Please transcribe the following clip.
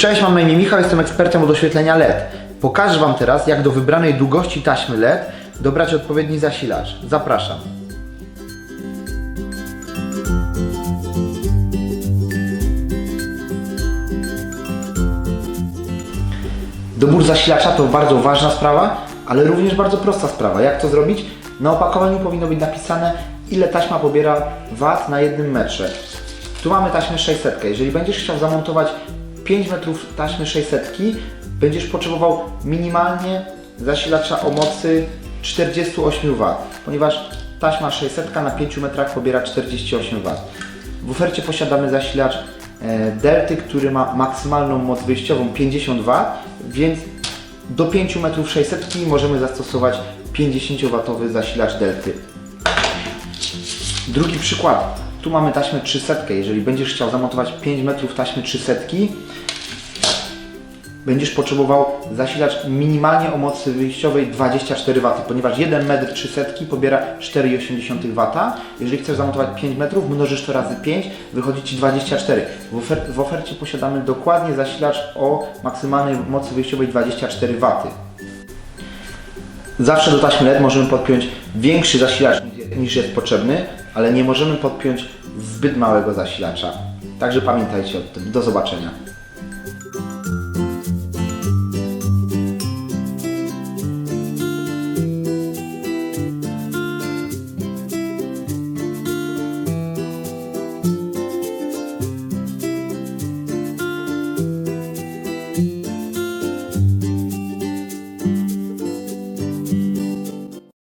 Cześć, mam na imię Michał, jestem ekspertem od oświetlenia LED. Pokażę Wam teraz, jak do wybranej długości taśmy LED dobrać odpowiedni zasilacz. Zapraszam. Dobór zasilacza to bardzo ważna sprawa, ale również bardzo prosta sprawa. Jak to zrobić? Na opakowaniu powinno być napisane, ile taśma pobiera wat na jednym metrze. Tu mamy taśmę 600. Jeżeli będziesz chciał zamontować 5 metrów taśmy 600, będziesz potrzebował minimalnie zasilacza o mocy 48 W, ponieważ taśma 600 na 5 metrach pobiera 48 W. W ofercie posiadamy zasilacz e, Delty, który ma maksymalną moc wyjściową 50 W, więc do 5 metrów 600 możemy zastosować 50W zasilacz Delty. Drugi przykład. Tu mamy taśmę 300. Jeżeli będziesz chciał zamontować 5 metrów taśmy 300, będziesz potrzebował zasilacz minimalnie o mocy wyjściowej 24 W, ponieważ 1 metr 300 pobiera 4,8 W. Jeżeli chcesz zamontować 5 metrów, mnożysz to razy 5, wychodzi Ci 24. W, ofer- w ofercie posiadamy dokładnie zasilacz o maksymalnej mocy wyjściowej 24 W. Zawsze do taśmy LED możemy podpiąć większy zasilacz niż jest potrzebny, ale nie możemy podpiąć zbyt małego zasilacza. Także pamiętajcie o tym. Do zobaczenia.